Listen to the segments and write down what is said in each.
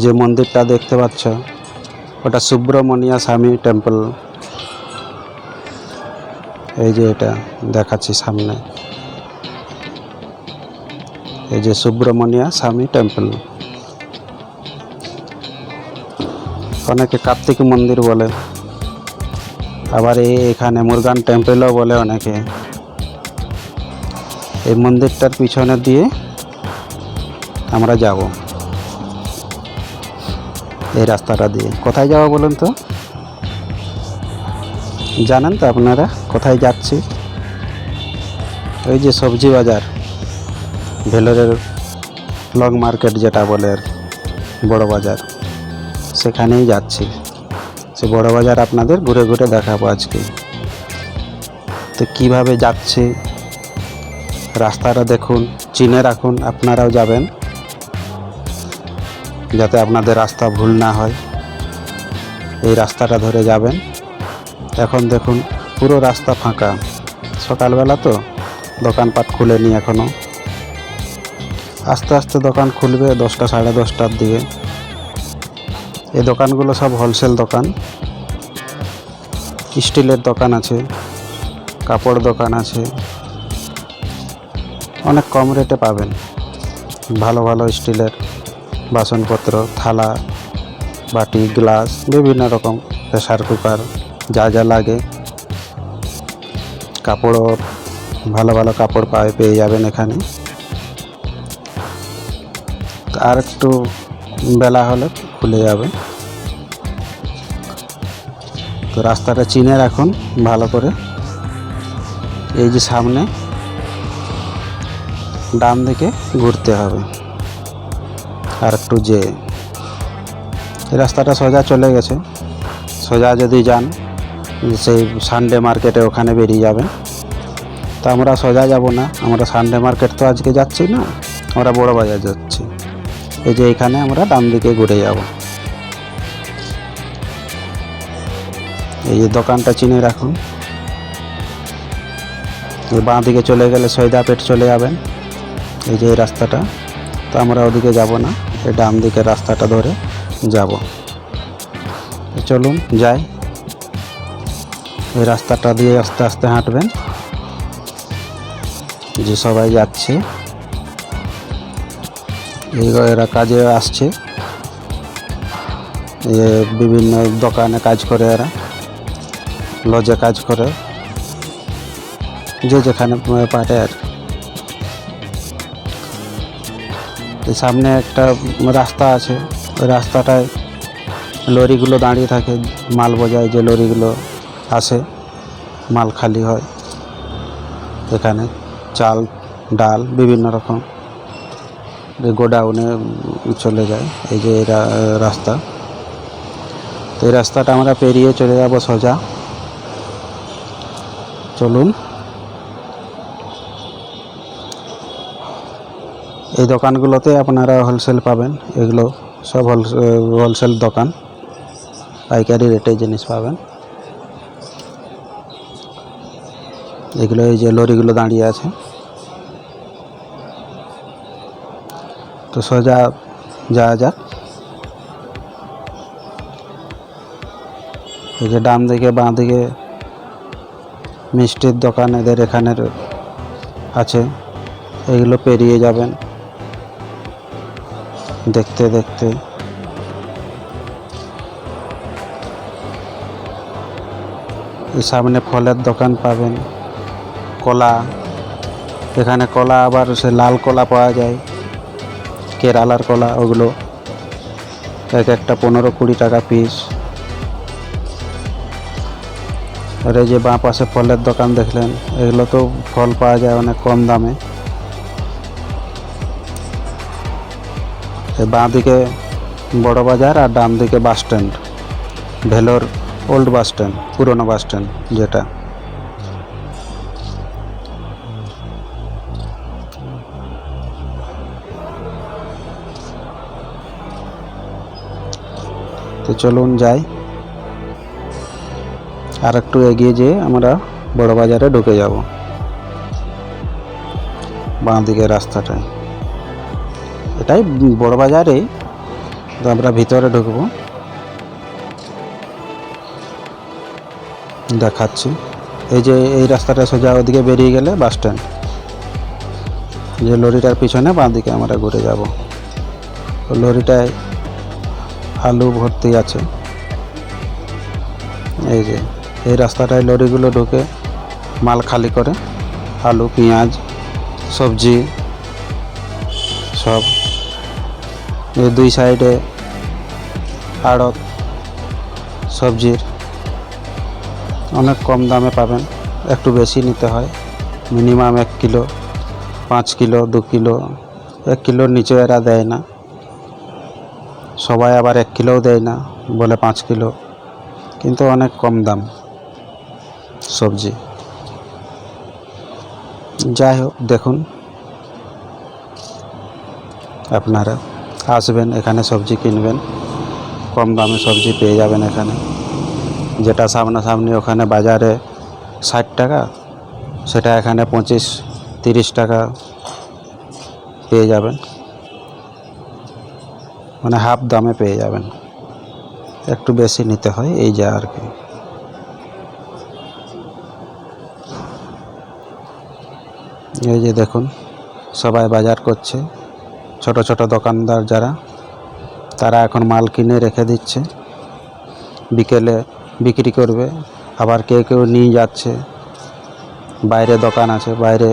যে মন্দিরটা দেখতে পাচ্ছ, ওটা সুব্রমণিয়া স্বামী টেম্পল। এই যে এটা দেখাচ্ছি সামনে। এই যে সুব্রমণিয়া স্বামী টেম্পল। অনেকে কার্তিক মন্দির বলে, আবার এই এখানে মুরগান টেম্পলও বলে অনেকে। এই মন্দিরটার পিছনে দিয়ে আমরা যাব। এই রাস্তাটা দিয়ে। কোথায় যাব বলুন তো? জানেন তো আপনারা কোথায় যাচ্ছি? ওই যে সবজি বাজার, ভেলোরের লং মার্কেট যেটা বলে বড় বাজার। সেখানেই যাচ্ছি। সে বড় বাজার আপনাদের ঘুরে ঘুরে দেখাবো আজকে। তো কীভাবে যাচ্ছে? রাস্তাটা দেখুন, চিনে রাখুন, আপনারাও যাবেন। যাতে আপনাদের রাস্তা ভুল না হয়। এই রাস্তাটা ধরে যাবেন। এখন দেখুন, পুরো রাস্তা ফাঁকা। সকালবেলা তো দোকানপাট খুলেনি এখনও আস্তে আস্তে দোকান খুলবে দশটা সাড়ে দশটার দিকে। এই দোকানগুলো সব হোলসেল দোকান। স্টিলের দোকান আছে, কাপড় দোকান আছে। অনেক কম রেটে পাবেন। ভালো ভালো স্টিলের। বাসনপত্র, থালা, বাটি, গ্লাস, বিভিন্ন রকম প্রেশার কুকার, যা যা লাগে। কাপড়ও ভালো ভালো কাপড় পায়ে, পেয়ে যাবেন এখানে। আর একটু বেলা হলে খুলে যাবে। তো রাস্তাটা চিনে রাখুন ভালো করে। এই যে সামনে, ডান দিকে ঘুরতে হবে। আর একটু যে রাস্তাটা সোজা চলে গেছে। সোজা যদি যান, সেই সানডে মার্কেটে ওখানে বেরিয়ে যাবেন। তো আমরা সোজা যাব না। আমরা সানডে মার্কেট তো আজকে যাচ্ছি না, আমরা বড় বাজার যাচ্ছি। এই যে এখানে আমরা ডান দিকে ঘুরে যাব। এই যে দোকানটা চিনে রাখুন। বাঁ দিকে চলে গেলে সৈদাপেট চলে যাবেন। এই যে রাস্তাটা। তো আমরা ওদিকে যাব না। ডান দিকে রাস্তাটা ধরে যাব। চলুন, যাই। এই রাস্তাটা দিয়ে আস্তে আস্তে হাঁটবেন। যে সবাই যাচ্ছে। এরা কাজে আসছে। বিভিন্ন দোকানে কাজ করে এরা। লজে কাজ করে। যে যেখানে পারে আর সামনে একটা রাস্তা আছে। ওই রাস্তাটায় লরিগুলো দাঁড়িয়ে থাকে, মাল বোঝায় যে লরিগুলো আসে মাল খালি হয়। এখানে চাল, ডাল বিভিন্ন রকম। গোডাউনে চলে যায়। এই যে রাস্তা। তো এই রাস্তাটা আমরা পেরিয়ে চলে যাব সোজা। চলুন। এই দোকানগুলোতে আপনারা হোলসেল পাবেন। এগুলো সব হোলসেল দোকান। পাইকারি রেটে জিনিস পাবেন। এগুলো এই যে লরিগুলো দাঁড়িয়ে আছে। তো সোজা যাওয়া যাক। এই যে ডান দিকে, বাঁ দিকে মিষ্টির দোকান এদের এখানের আছে। এগুলো পেরিয়ে যাবেন। দেখতে দেখতে। সামনে ফলের দোকান পাবেন। কলা। এখানে কলা আবার সে লাল কলা পাওয়া যায়। কেরালার কলা, ওগুলো। এক একটা পনেরো কুড়ি টাকা পিস। আর এই যে বাঁ পাশে ফলের দোকান দেখলেন, এগুলো তো ফল পাওয়া যায় অনেক কম দামে। বাঁ দিকে বড় বাজার আর ডান দিকে bus stand. Vellore old bus stand, পুরনো বাস স্ট্যান্ড যেটা। তো চলুন যাই। আর একটু এগিয়ে যেয়ে আমরা বড় বাজারে ঢুকে যাব। বাঁ দিকের রাস্তাটায়। এটাই বড় বাজারে আমরা ভিতরে ঢুকবো। দেখাচ্ছি। এই যে এই রাস্তাটা সোজা ওদিকে বেরিয়ে গেলে বাস স্ট্যান্ড। যে লরিটার পিছনে বাঁ দিকে আমরা ঘুরে যাব। লরিটায় আলু ভর্তি আছে। এই যে, এই রাস্তাটায় লরিগুলো ঢুকে মাল খালি করে। আলু, পেঁয়াজ, সবজি, সব। দুই সাইডে আড়ত সবজির অনেক কম দামে পাবেন। একটু বেশি নিতে হয়। মিনিমাম এক কিলো, পাঁচ কিলো, দু কিলো, এক কিলোর নিচে এরা দেয় না। সবাই আবার এক কিলোও দেয় না, বলে পাঁচ কিলো। কিন্তু অনেক কম দাম সবজি। যাই হোক, দেখুন আপনারা। আসবেন, এখানে সবজি কিনবেন। কম দামে সবজি পেয়ে যাবেন এখানে। যেটা সামনাসামনি ওখানে বাজারে ষাট টাকা, সেটা এখানে পঁচিশ, তিরিশ টাকা পেয়ে যাবেন। মানে হাফ দামে পেয়ে যাবেন। একটু বেশি নিতে হয়, এই যা আর কি। এই যে দেখুন, সবাই বাজার করছে। ছোট ছোট দোকানদার যারা, তারা এখন মাল কিনে রেখে দিচ্ছে। বিকেলে বিক্রি করবে, আবার কেউ কেউ নিয়ে যাচ্ছে। বাইরে দোকান আছে, বাইরে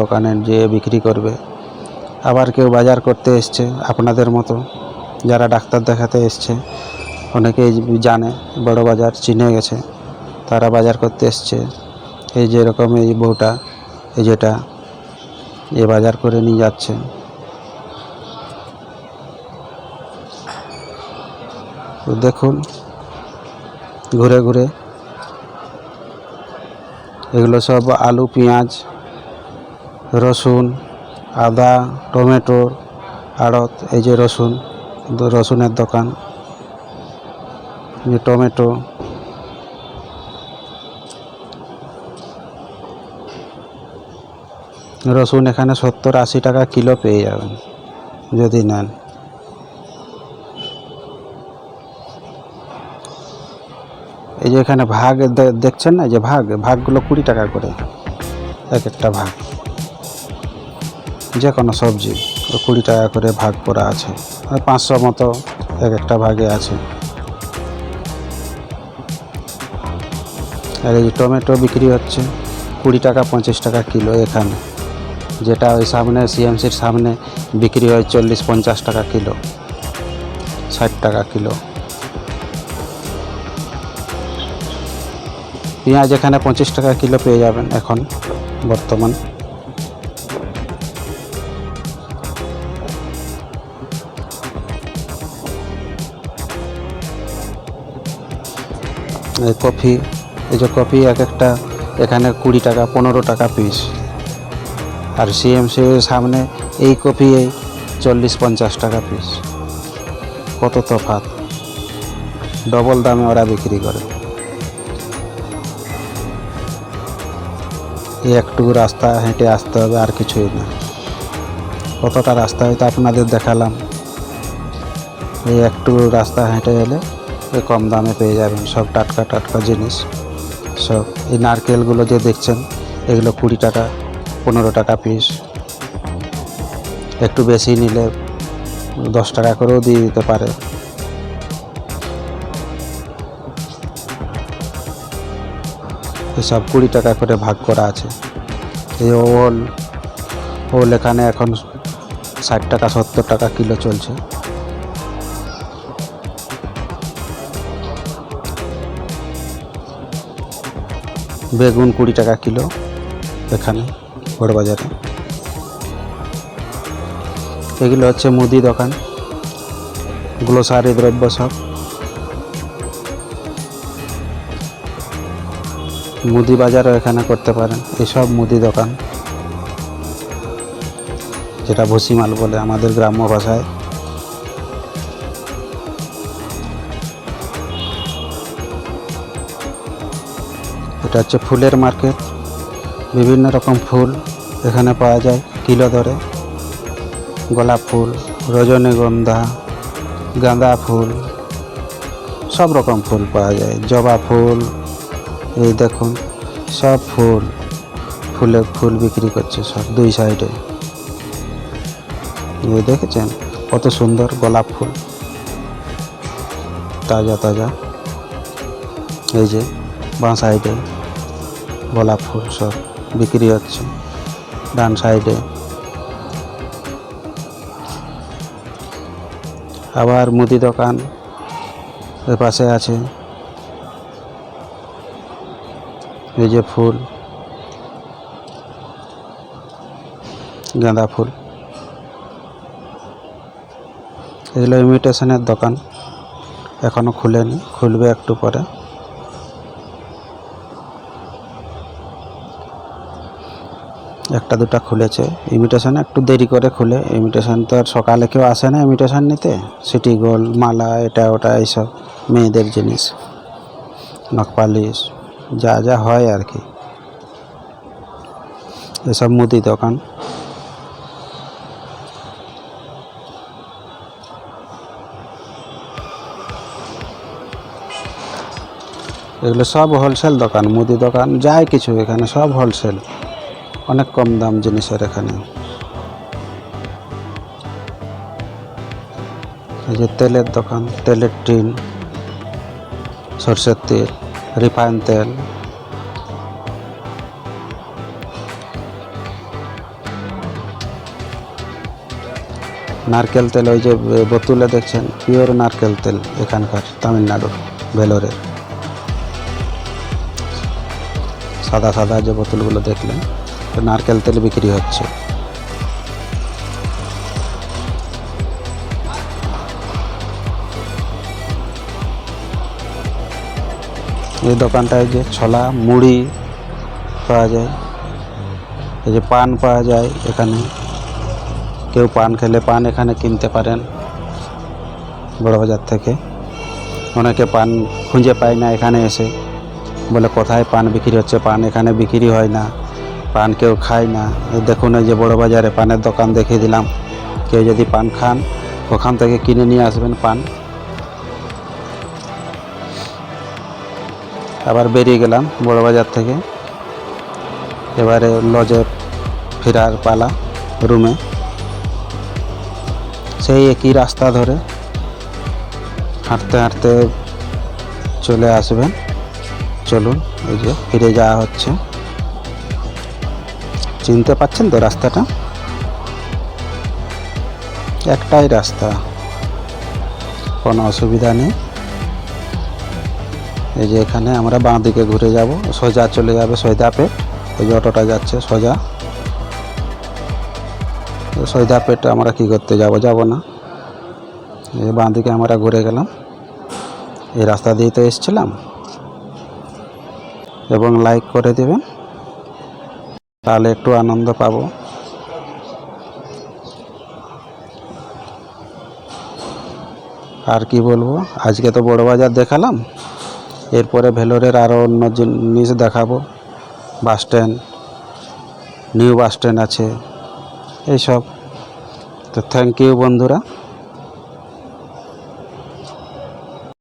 দোকানে যেয়ে বিক্রি করবে। আবার কেউ বাজার করতে এসছে, আপনাদের মতো যারা ডাক্তার দেখাতে এসছে। অনেকেই জানে, বড় বাজার চিনে গেছে, তারা বাজার করতে এসছে। এই যেরকম এই বউটা, এই যেটা, এ বাজার করে নিয়ে যাচ্ছে। দেখুন, ঘুরে ঘুরে। এগুলো সব আলু, পেঁয়াজ, রসুন, আদা, টমেটো, আড়ত, এই যে রসুন রসুনের দোকান। টমেটো। রসুন এখানে সত্তর আশি টাকা কিলো পেয়ে যাবেন, যদি নেন। যে এখানে ভাগ দেখছেন না যে ভাগ, ভাগগুলো কুড়ি টাকা করে। এক একটা ভাগ। যে কোনো সবজি কুড়ি টাকা করে ভাগ করা আছে। পাঁচশো মতো এক একটা ভাগে আছে। আর এই টমেটো বিক্রি হচ্ছে, কুড়ি টাকা, পঁচিশ টাকা কিলো এখানে। যেটা ওই সামনে, সিএমসির সামনে বিক্রি হয় চল্লিশ, পঞ্চাশ টাকা কিলো, ষাট টাকা কিলো। পেঁয়াজ এখানে পঁচিশ টাকা কিলো পেয়ে যাবেন এখন, বর্তমান। এই কফি, এই যে কফি এক একটা, এখানে কুড়ি টাকা, পনেরো টাকা পিস আর সিএমসি সামনে এই কফি এই চল্লিশ পঞ্চাশ টাকা পিস কত তফাৎ। ডবল দামে ওরা বিক্রি করে। একটু রাস্তা হেঁটে আসতে হবে, আর কিছুই না। কতটা রাস্তা হয়তো আপনাদের দেখালাম। এই একটু রাস্তা হেঁটে এলে এই কম দামে পেয়ে যাবেন সব টাটকা টাটকা জিনিস। সব এই নারকেলগুলো যে দেখছেন, এগুলো কুড়ি টাকা, পনেরো টাকা পিস একটু বেশি নিলে দশ টাকা করেও দিয়ে দিতে পারে। এসব কুড়ি টাকা করে ভাগ করা আছে। এই ওল ওল এখানে এখন ষাট টাকা, সত্তর টাকা কিলো চলছে। বেগুন কুড়ি টাকা কিলো এখানে বড় বাজারে এগুলো হচ্ছে মুদি দোকান, গ্লোসারি দ্রব্য সব। মুদি বাজারও এখানে করতে পারেন। এসব মুদি দোকান। যেটা ভুসিমাল বলে আমাদের গ্রাম্য ভাষায়। এটা হচ্ছে ফুলের মার্কেট। বিভিন্ন রকম ফুল এখানে পাওয়া যায় কিলো ধরে গোলাপ ফুল, রজনীগন্ধা, গাঁদা ফুল, সব রকম ফুল পাওয়া যায়। জবা ফুল এই দেখুন, সব ফুল, ফুলে ফুল বিক্রি করছে সব দুই সাইডে। এই দেখেছেন, কত সুন্দর গোলাপ ফুল। তাজা তাজা। এই যে, বাঁ সাইডে গোলাপ ফুল সব বিক্রি হচ্ছে, ডান সাইডে। আবার মুদি দোকান এর পাশে আছে এই যে ফুল, গাঁদা ফুল। এগুলো ইমিটেশনের দোকান, এখনও খুলেনি, খুলবে একটু পরে। একটা দুটো খুলেছে ইমিটেশন একটু দেরি করে খুলে। ইমিটেশন তো আর সকালে কেউ আসে না ইমিটেশন নিতে। সিটি গোল্ড মালা এটা ওটা এইসব, মেয়েদের জিনিস নখপালিশ যা যা হয় আর কি। এসব মুদি দোকান। এগুলো সব হোলসেল দোকান, মুদি দোকান যায় কিছু এখানে সব হোলসেল অনেক কম দাম জিনিসের এখানে। এই যে তেলের দোকান, তেলের টিন, সরষের তেল। রিফাইন তেল। নারকেল তেল, ওই যে বোতলে দেখছেন, পিওর নারকেল তেল এখানকার তামিলনাড়ুর ভেলোরের সাদা সাদা যে বোতলগুলো দেখলেন নারকেল তেল বিক্রি হচ্ছে। এই দোকানটায় যে ছোলা, মুড়ি পাওয়া যায়। এই যে পান পাওয়া যায় এখানে। কেউ পান খেলে পান এখানে কিনতে পারেন বড়বাজার থেকে। অনেকে পান খুঁজে পায় না এখানে এসে। বলে, কোথায় পান বিক্রি হচ্ছে? পান এখানে বিক্রি হয় না। পান কেউ খায় না। দেখুন, এই যে বড় বাজারে পানের দোকান দেখিয়ে দিলাম। কেউ যদি পান খান, ওখান থেকে কিনে নিয়ে আসবেন পান। আবার বেরিয়ে গেলাম বড় বাজার থেকে। এবারে লজে ফেরার পালা রুমে। সেই একই রাস্তা ধরে হাঁটতে হাঁটতে চলে আসবেন। চলুন, এই যে ফিরে যাওয়া হচ্ছে। চিনতে পাচ্ছেন তো রাস্তাটা? একটাই রাস্তা। কোনো অসুবিধা নেই। এই যে এখানে আমরা বাঁ দিকে ঘুরে যাব, সোজা চলে যাবে সৈদাপেট। ওই যে অটোটা যাচ্ছে সোজা। সৈদাপেট আমরা কি করতে যাব? যাব না। এই বাঁ দিকে আমরা ঘুরে গেলাম। এই রাস্তা দিয়ে তো এসছিলাম। এবং লাইক করে দেবেন। তাহলে একটু আনন্দ পাবো। আর কি বলব? আজকে তো বড় বাজার দেখালাম। এরপরে ভেলোরের আরও অন্য জিনিস দেখাবো। Bus stand, new bus stand আছে। এইসব। তো থ্যাংক ইউ বন্ধুরা।